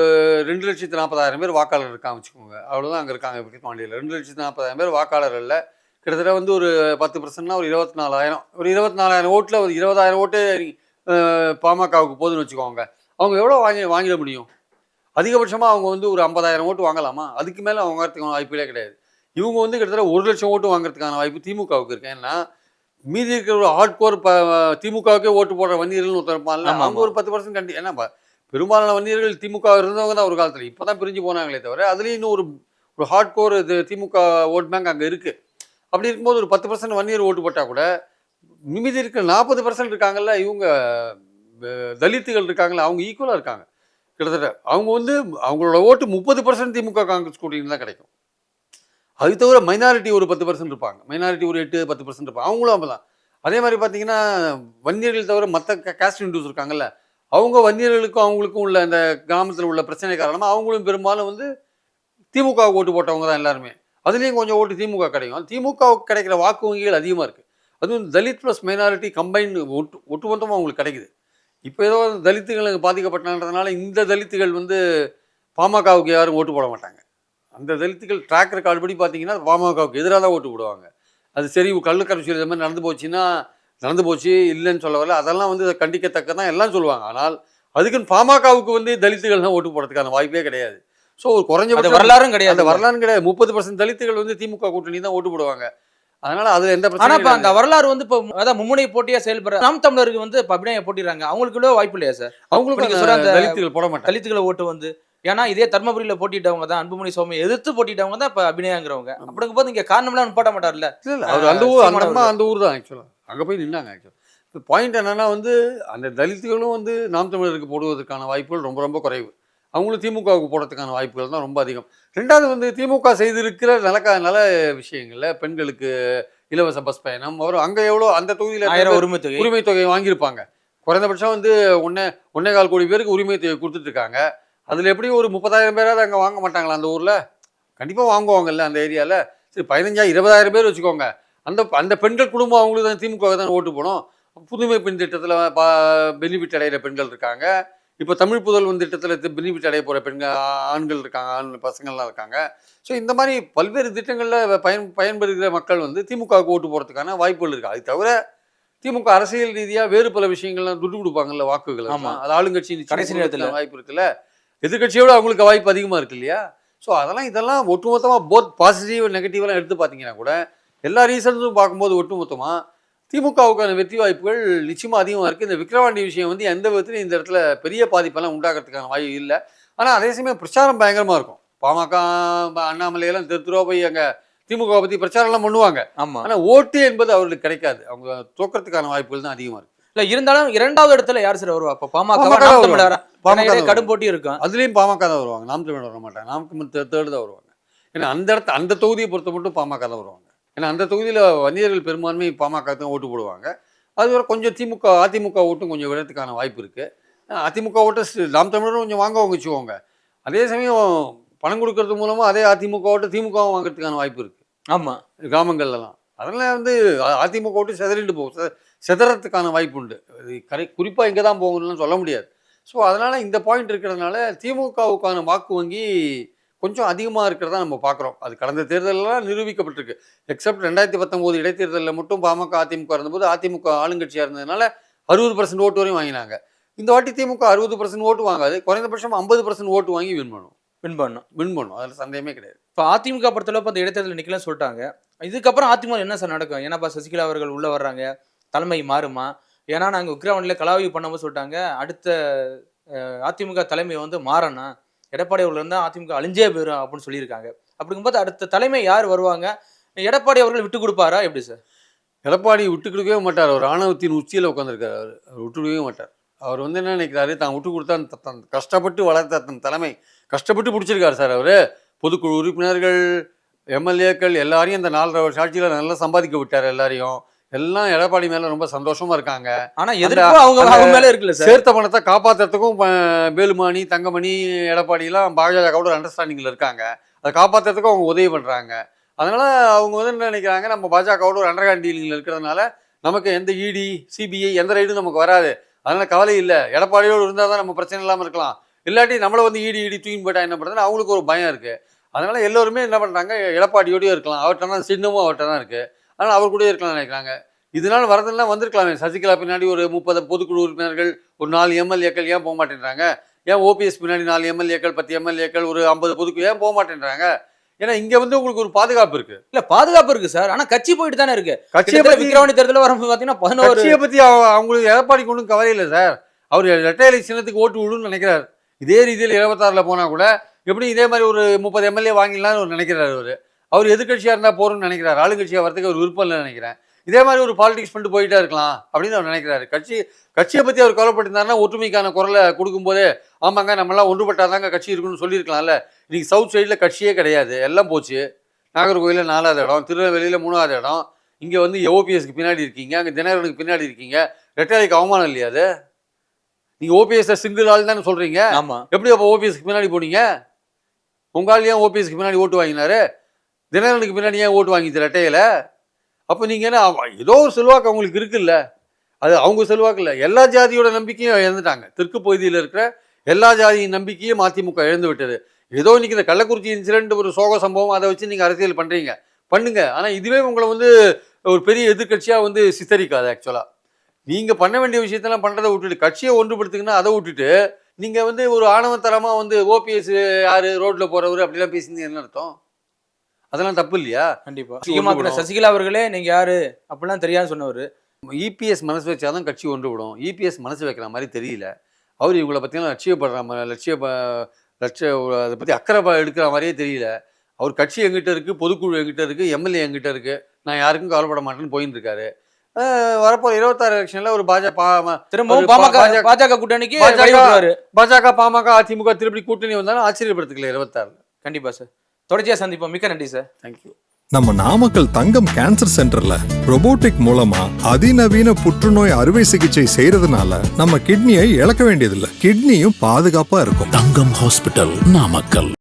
ரெண்டு லட்சத்து நாற்பதாயிரம் பேர் வாக்காளர் இருக்காங்க வச்சுக்கோங்க. அவ்வளோதான் அங்கே இருக்காங்க விக்கிரவாண்டியில் ரெண்டு லட்சத்து நாற்பதாயிரம் பேர் வாக்காளர் இல்லை. கிட்டத்தட்ட வந்து ஒரு பத்து பர்சன்ட்னா ஒரு இருபத்தி நாலாயிரம். ஒரு இருபத்தி நாலாயிரம் ஓட்டில் ஒரு இருபதாயிரம் ஓட்டு பாமகவுக்கு போதுன்னு வச்சுக்கோங்க. அவங்க எவ்வளோ வாங்கி வாங்கிட முடியும்? அதிகபட்சமாக அவங்க வந்து ஒரு ஐம்பதாயிரம் ஓட்டு வாங்கலாமா? அதுக்கு மேலே அவங்க வாய்ப்புகளே கிடையாது. இவங்க வந்து கிட்டத்தட்ட ஒரு லட்சம் ஓட்டு வாங்குறதுக்கான வாய்ப்பு திமுகவுக்கு இருக்கு. ஏன்னா மீதி இருக்கிற ஒரு ஹார்ட் கோர் திமுகவுக்கே ஓட்டு போடுற வன்னியர்கள்னு ஒருத்தர் இருப்பான்ல ஆமா, அவங்க. ஒரு பத்து பர்சன்ட் கண்டி ஏன்னா பெரும்பாலான வன்னியர்கள் திமுக இருந்தவங்க தான் ஒரு காலத்தில். இப்போ தான் பிரிஞ்சு போனாங்களே தவிர அதுலேயும் இன்னும் ஒரு ஒரு ஹார்ட் கோர் இது திமுக ஓட் பேங்க் அங்கே இருக்குது அப்படி இருக்கும்போது ஒரு பத்து பர்சன்ட் வன்னியர் ஓட்டு போட்டால் கூட மீதி இருக்கிற நாற்பது பர்சன்ட் இருக்காங்கல்ல இவங்க தலித்துகள் இருக்காங்கல்ல அவங்க ஈக்குவலாக இருக்காங்க. கிட்டத்தட்ட அவங்க வந்து அவங்களோட ஓட்டு முப்பது பர்சன்ட் திமுக காங்கிரஸ் கூட்டணி தான் கிடைக்கும். அது தவிர மைனாரிட்டி ஒரு பத்து பர்சன்ட் இருப்பாங்க. மைனாரிட்டி ஒரு எட்டு பத்து பர்சன்ட் இருப்பாங்க. அவங்களும் அப்பதான் அதே மாதிரி பார்த்தீங்கன்னா வன்னியர்கள் தவிர மற்ற காஸ்ட் இண்டூஸ் இருக்காங்கல்ல அவங்க வன்னியர்களுக்கும் அவங்களுக்கும் உள்ள அந்த கிராமத்தில் உள்ள பிரச்சனை காரணமாக அவங்களும் பெரும்பாலும் வந்து திமுக ஓட்டு போட்டவங்க தான் எல்லாருமே. அதுலேயும் கொஞ்சம் ஓட்டு திமுக கிடைக்கும். திமுகவுக்கு கிடைக்கிற வாக்கு வங்கிகள் அதிகமாக இருக்குது அதுவும் தலித் ப்ளஸ் மைனாரிட்டி கம்பைன் ஒட்டு ஒட்டுமொத்தமாக அவங்களுக்கு கிடைக்குது. இப்போ ஏதோ தலித்துகள் பாதிக்கப்பட்டன்றதுனால இந்த தலித்துகள் வந்து பாமகவுக்கு யாரும் ஓட்டு போட மாட்டாங்க. அந்த தலித்துகள் ட்ராக் ரெக்கார்டு படி பார்த்தீங்கன்னா பாமகவுக்கு எதிராக தான் ஓட்டு போடுவாங்க. அது சரி கள்ளக்கரைச்சி இது மாதிரி நடந்து போச்சுன்னா நடந்து போச்சு இல்லைன்னு சொல்ல வரல. அதெல்லாம் வந்து கண்டிக்கத்தக்க தான் எல்லாம் சொல்லுவாங்க. ஆனால் அதுக்குன்னு பாமகவுக்கு வந்து தலித்துகள் தான் ஓட்டு போடுறதுக்கான வாய்ப்பே கிடையாது. ஸோ ஒரு குறைஞ்ச வரலாறும் கிடையாது. அந்த வரலாறு கிடையாது. முப்பது பர்சன்ட் தலித்துகள் வந்து திமுக கூட்டணி தான் ஓட்டு போடுவாங்க. அதனால அதுல எந்த ஆனா இப்ப அந்த. வரலாறு வந்து இப்ப அதான் மும்முனை போட்டியா செயல்படுற நாம் தமிழருக்கு வந்து இப்ப அபிநயம் போட்டிடுறாங்க. அவங்களுக்கு வாய்ப்பு இல்லையா சார்? அந்த தலித்துகள் போட மாட்டாங்க. தலித்துகளை ஓட்டு வந்து ஏன்னா இதே தர்மபுரியில போட்டிட்டவங்க தான் அன்புமணி சுவாமி எதிர்த்து போட்டிட்டவங்க தான் இப்ப அபிநயாங்கிறவங்க. அப்படிங்கும் போது இங்க காரணம்லாம் போட மாட்டார்ல. இல்ல அவர் அந்த ஊர் அந்த சீமானவர். அம்மா அந்த ஊர் தான் ஆக்சுவலாக அங்கே போய் நின்னாங்க ஆக்சுவலாக பாயிண்ட் என்னன்னா வந்து அந்த தலித்துகளும் வந்து நாம் தமிழருக்கு போடுவதற்கான வாய்ப்புகள் ரொம்ப ரொம்ப குறைவு. அவங்களும் திமுகவுக்கு போடுறதுக்கான வாய்ப்புகள் தான் ரொம்ப அதிகம். ரெண்டாவது வந்து திமுக செய்திருக்கிற நலக்க நல விஷயங்கள்ல பெண்களுக்கு இலவச பஸ் பயணம் அவர் அங்கே எவ்வளோ அந்த தொகுதியில் உரிமை தொகை. உரிமை தொகை வாங்கியிருப்பாங்க? குறைந்தபட்சம் வந்து ஒன்னே ஒன்னே கால் கோடி பேருக்கு உரிமை தொகை கொடுத்துட்டு இருக்காங்க. அதில் எப்படியும் ஒரு முப்பதாயிரம் பேராவது அங்கே வாங்க மாட்டாங்களா அந்த ஊரில்? கண்டிப்பாக வாங்குவாங்கல்ல அந்த ஏரியாவில் சரி பதினஞ்சா இருபதாயிரம் பேர் வச்சுக்கோங்க. அந்த அந்த பெண்கள் குடும்பம் அவங்களுக்கு தான் திமுக தான் ஓட்டு போடும் புதுமை பெண் திட்டத்தில் பா பெனிஃபிட் அடைகிற பெண்கள் இருக்காங்க. இப்போ தமிழ் புதல்வன் திட்டத்தில் பெனிஃபிட் அடைய போகிற பெண்கள் ஆண்கள் இருக்காங்க ஆண் பசங்கள்லாம் இருக்காங்க. ஸோ இந்த மாதிரி பல்வேறு திட்டங்களில் பயன் பயன்படுகிற மக்கள் வந்து திமுகவுக்கு ஓட்டு போகிறதுக்கான வாய்ப்புகள் இருக்குது அது தவிர திமுக அரசியல் ரீதியாக வேறு பல விஷயங்கள்லாம் துட்டு கொடுப்பாங்கல்ல வாக்குகள். ஆமா. அது ஆளுங்கட்சி நிச்சயம் கடைசி நேரத்துல. வாய்ப்பு இருக்குல்ல. எதிர்கட்சியோட அவங்களுக்கு வாய்ப்பு அதிகமாக இருக்கு இல்லையா? ஸோ அதெல்லாம் இதெல்லாம் ஒட்டுமொத்தமாக போத் பாசிட்டிவ் நெகட்டிவ்லாம் எடுத்து பார்த்தீங்கன்னா கூட எல்லா ரீசன்ஸும் பார்க்கும்போது ஒட்டுமொத்தமாக திமுகவுக்கான வெற்றி வாய்ப்புகள் நிச்சயமாக அதிகமாக இருக்குது இந்த விக்ரவாண்டி விஷயம் வந்து எந்த விதத்துலையும் இந்த இடத்துல பெரிய பாதிப்பெல்லாம் உண்டாகிறதுக்கான வாய்ப்பு இல்லை. ஆனால் அதே சமயம் பிரச்சாரம் பயங்கரமாக இருக்கும். பாமக அண்ணாமலையெல்லாம் தெரு தெருவா போய் அங்கே திமுகவை பற்றி பிரச்சாரம்லாம் பண்ணுவாங்க. ஆமா. ஆனால் ஓட்டு என்பது அவர்களுக்கு கிடைக்காது. அவங்க தோக்கிறதுக்கான வாய்ப்புகள் தான் அதிகமாக இருக்கு. இல்ல இருந்தாலும் இரண்டாவது இடத்துல யார் சார் வருவா? இப்ப பாமக பாமக நாம் கடும் போட்டி இருக்கும். அதுலேயும் பாமக தான் வருவாங்க. நாம் தமிழர் வர மாட்டாங்க. நமக்கு தேர்டு தான் வருவாங்க. ஏன்னா அந்த இடத்த அந்த தொகுதியை பொறுத்த மட்டும் பாமக தான் வருவாங்க. ஏன்னா அந்த தொகுதியில் வன்னியர்கள் பெரும்பான்மை பாமக தான் ஓட்டு போடுவாங்க. அது கொஞ்சம் திமுக அதிமுக ஓட்டும் கொஞ்சம் விடறதுக்கான வாய்ப்பு இருக்குது அதிமுக ஓட்டு ஸ்- நாம் தமிழரும் கொஞ்சம் வாங்க வச்சுக்கோங்க. அதே சமயம் பணம் கொடுக்கறது மூலமாக அதே அதிமுக ஓட்டு திமுகவும் வாங்குறதுக்கான வாய்ப்பு இருக்குது ஆமா. கிராமங்கள்லாம் அதெல்லாம் வந்து அதிமுக ஓட்டு செதறிட்டு போகும் செ- செதறத்துக்கான வாய்ப்பு உண்டு அது கரை குறிப்பாக இங்கே தான் போகணும்னு சொல்ல முடியாது. ஸோ அதனால் இந்த பாயிண்ட் இருக்கிறதுனால திமுகவுக்கான வாக்கு வங்கி கொஞ்சம் அதிகமாக இருக்கிறதா நம்ம பார்க்குறோம் அது கடந்த தேர்தலெல்லாம் நிரூபிக்கப்பட்டிருக்கு. எக்ஸப்ட் ரெண்டாயிரத்தி பத்தொம்போது இடைத்தேர்தலில் மட்டும் பாமக அதிமுக இருந்தபோது அதிமுக ஆளுங்கட்சியாக இருந்ததுனால அறுபது பர்சன்ட் ஓட்டு வரையும் வாங்கினாங்க. இந்த வாட்டி திமுக அறுபது பர்சன்ட் ஓட்டு வாங்காது. குறைந்தபட்சம் ஐம்பது பர்சன்ட் ஓட்டு வாங்கி வின் பண்ணும். வின் பண்ணும். வின் பண்ணும். அதில் சந்தேகமே கிடையாது. இப்ப அதிமுக பொறுத்தளவு இப்ப அந்த இடைத்தேர்தல் நிக்கலாம் சொல்லிட்டாங்க. இதுக்கப்புறம் அதிமுக என்ன சார் நடக்கும்? ஏன்னாப்பா சசிகலா அவர்கள் உள்ள வர்றாங்க. தலைமை மாறுமா? ஏன்னா நாங்கள் விக்ரவாண்டில கலாவி பண்ணும்போது சொல்லிட்டாங்க. அடுத்த அதிமுக தலைமை வந்து மாறணும் எடப்பாடி அவர்கள் இருந்தால் அதிமுக அழிஞ்சே போயிடும் அப்படின்னு சொல்லியிருக்காங்க. அப்படிங்கும்போது அடுத்த தலைமை யார் வருவாங்க? எடப்பாடி அவர்கள் விட்டு கொடுப்பாரா? எப்படி சார்? எடப்பாடி விட்டு கொடுக்கவே மாட்டார். அவர் ஆணவத்தின் உச்சியில் உட்காந்துருக்கார் அவர் அவர் விட்டு கொடுக்கவே மாட்டார். அவர் வந்து என்ன நினைக்கிறாரு? தான் விட்டு கொடுத்தா த- தன் கஷ்டப்பட்டு வளர்த்த தன் தலைமை கஷ்டப்பட்டு பிடிச்சிருக்காரு சார் அவர். பொதுக்குழு உறுப்பினர்கள் எம்எல்ஏக்கள் எல்லாரையும் இந்த நாலரை வருஷ ஆட்சியில் நல்லா சம்பாதிக்க விட்டார் எல்லாரையும். எல்லாம் எடப்பாடி மேலே ரொம்ப சந்தோஷமா இருக்காங்க. ஆனா எதிர்ப்பு அவங்க அவங்க மேல இருக்குல்ல சார்? சேர்த்த பணத்தை காப்பாற்றுறதுக்கும் ப- வேலுமணி தங்கமணி எடப்பாடிலாம் பாஜகவோட அண்டர்ஸ்டாண்டிங்கில் இருக்காங்க. அதை காப்பாற்றுறதுக்கும் அவங்க உதவி பண்ணுறாங்க அதனால அவங்க வந்து என்ன நினைக்கிறாங்க நம்ம பாஜகவோட ஒரு டீலிங்கில் இருக்கிறதுனால நமக்கு எந்த இடி சிபிஐ எந்த ரைடும் நமக்கு வராது. அதனால கவலை இல்லை. எடப்பாடியோடு இருந்தால் தான் நம்ம பிரச்சனை இல்லாமல் இருக்கலாம். இல்லாட்டி நம்மளை வந்து இடி இடி தூக்கி போட்டா என்ன பண்ணுறதுன்னு அவங்களுக்கு ஒரு பயம் இருக்குது அதனால எல்லோருமே என்ன பண்ணுறாங்க எடப்பாடியோடய இருக்கலாம். அவர்கிட்ட தான் சின்னமும் அவர்கிட்ட தான் இருக்குது அதனால் அவர் கூடயே இருக்கலாம் நினைக்கிறாங்க. இதனால வரதெல்லாம் வந்திருக்கலாமே. சசிகலா பின்னாடி ஒரு முப்பது பொதுக்குழு உறுப்பினர்கள் ஒரு நாலு எம்எல்ஏக்கள் ஏன் போக மாட்டேன்றாங்க? ஏன் ஓபிஎஸ் பின்னாடி நாலு எம்எல்ஏக்கள் பத்து எம்எல்ஏக்கள் ஒரு ஐம்பது பொதுக்குழு ஏன் போக மாட்டேன்றாங்க? ஏன்னா இங்க வந்து உங்களுக்கு ஒரு பாதுகாப்பு இருக்கு. இல்ல பாதுகாப்பு இருக்கு சார். ஆனா கட்சி போயிட்டு தானே இருக்கு. கட்சியை பத்தி விக்ரவாணி தேர்தல் வரும்போது பாத்தீங்கன்னா பதினோரு கட்சியை பத்தி அவ- அவங்களுக்கு எடப்பாடி ஒன்றும் கவலை இல்லை சார். அவர் ரெட்டையிலை சின்னத்துக்கு ஓட்டு விடுன்னு நினைக்கிறார். இதே ரீதியில் இருபத்தாறுல போனா கூட எப்படி இதே மாதிரி ஒரு முப்பது எம்எல்ஏ வாங்கிடலாம்னு நினைக்கிறார் அவர். அவர் எதிர்கட்சியா இருந்தா போறோம்னு நினைக்கிறார். ஆளுங்கட்சியா வரதுக்கு அவர் விருப்பம் இல்லைன்னு நினைக்கிறேன். இதே மாதிரி ஒரு பாலிடிக்ஸ் பண்ணிட்டு போயிட்டே இருக்கலாம் அப்படின்னு அவர் நினைக்கிறாரு. கட்சி கட்சியை பத்தி அவர் கவலைப்பட்டிருந்தாருன்னா ஒற்றுமைக்கான குரலை கொடுக்கும்போதே ஆமாங்க நம்மளாம் ஒன்றுபட்டாதாங்க கட்சி இருக்குன்னு சொல்லியிருக்கலாம்ல. இன்னைக்கு சவுத் சைடில் கட்சியே கிடையாது. எல்லாம் போச்சு. நாகர்கோயிலில் நாலாவது இடம் திருநெல்வேலியில் மூணாவது இடம். இங்கே வந்து ஓபிஎஸ்க்கு பின்னாடி இருக்கீங்க. அங்கே தினகரனுக்கு பின்னாடி இருக்கீங்க. ரெட்டாலிக்கு அவமானம் இல்லையா அது? நீங்கள் ஓபிஎஸ் சிங்கிள் ஆள் தானே சொல்கிறீங்க ஆமா. எப்படி அப்போ ஓபிஎஸ்க்கு பின்னாடி போனீங்க? உங்க ஆள் ஏன் ஓபிஎஸ்க்கு பின்னாடி ஓட்டு வாங்கினாரு? தினகரனுக்கு பின்னாடி ஏன் ஓட்டு வாங்கி ரெட்டையில் அப்போ நீங்கள் என்ன ஏதோ ஒரு செல்வாக்கு அவங்களுக்கு இருக்குல்ல. அது அவங்க செல்வாக்கு இல்லை. எல்லா ஜாதியோட நம்பிக்கையும் இழந்துட்டாங்க. தெற்கு பகுதியில் இருக்கிற எல்லா ஜாதியின் நம்பிக்கையும் அதிமுக இழந்து விட்டது. ஏதோ இன்னைக்கு இந்த கள்ளக்குறிச்சி இன்சிடென்ட் ஒரு சோக சம்பவம் அதை வச்சு நீங்கள் அரசியல் பண்ணுறீங்க பண்ணுங்க. ஆனால் இதுவே உங்களை வந்து ஒரு பெரிய எதிர்க்கட்சியாக வந்து சித்தரிக்காது ஆக்சுவலாக நீங்கள் பண்ண வேண்டிய விஷயத்தெல்லாம் பண்ணுறதை விட்டுட்டு கட்சியை ஒன்றுபடுத்துங்கன்னா அதை விட்டுட்டு நீங்கள் வந்து ஒரு ஆணவத்தரமாக வந்து ஓபிஎஸ் யார் ரோட்டில் போகிறவர் அப்படிலாம் பேசியிருந்தீங்க என்ன அர்த்தம்? அதெல்லாம் தப்பு இல்லையா கண்டிப்பா ஒன்றுபடும். சசிகலா அவர்களே நீங்க யாரு? அப்படிலாம் தெரியாது சொன்னவர். இபிஎஸ் மனசு வச்சாதான் கட்சி ஒன்றுபடும் இபிஎஸ் மனசு வைக்கிற மாதிரி தெரியல. அவர் இவங்களை பற்றிலாம் லட்சியப்படுற மாதிரி லட்சிய லட்சிய அதை பற்றி அக்கறை எடுக்கிற மாதிரியே தெரியல. அவர் கட்சி எங்கிட்ட இருக்குது பொதுக்குழு எங்கிட்ட இருக்குது எம்எல்ஏ எங்கிட்ட இருக்குது நான் யாருக்கும் கவலைப்பட மாட்டேன்னு போயின்னு இருக்காரு அஹ் வரப்போ இருபத்தாறு எலெக்ஷனில் ஒரு பாஜக திரும்பவும் பாமக பாஜக கூட்டணிக்கு பாஜக பாமக அதிமுக திருப்பதி கூட்டணி வந்தாலும் ஆச்சரியப்படுத்துக்கல இருபத்தாறு கண்டிப்பா சார். தொடர்ச்சியா சந்திப்போம். மிக்க நன்றி சார் தேங்க்யூ நம்ம நாமக்கல் தங்கம் கேன்சர் சென்டர்ல ரொபோட்டிக் மூலமா அதிநவீன புற்றுநோய் அறுவை சிகிச்சை செய்யறதுனால நம்ம கிட்னியை இழக்க வேண்டியதில்லை. கிட்னியும் பாதுகாப்பா இருக்கும். தங்கம் ஹாஸ்பிட்டல் நாமக்கல்.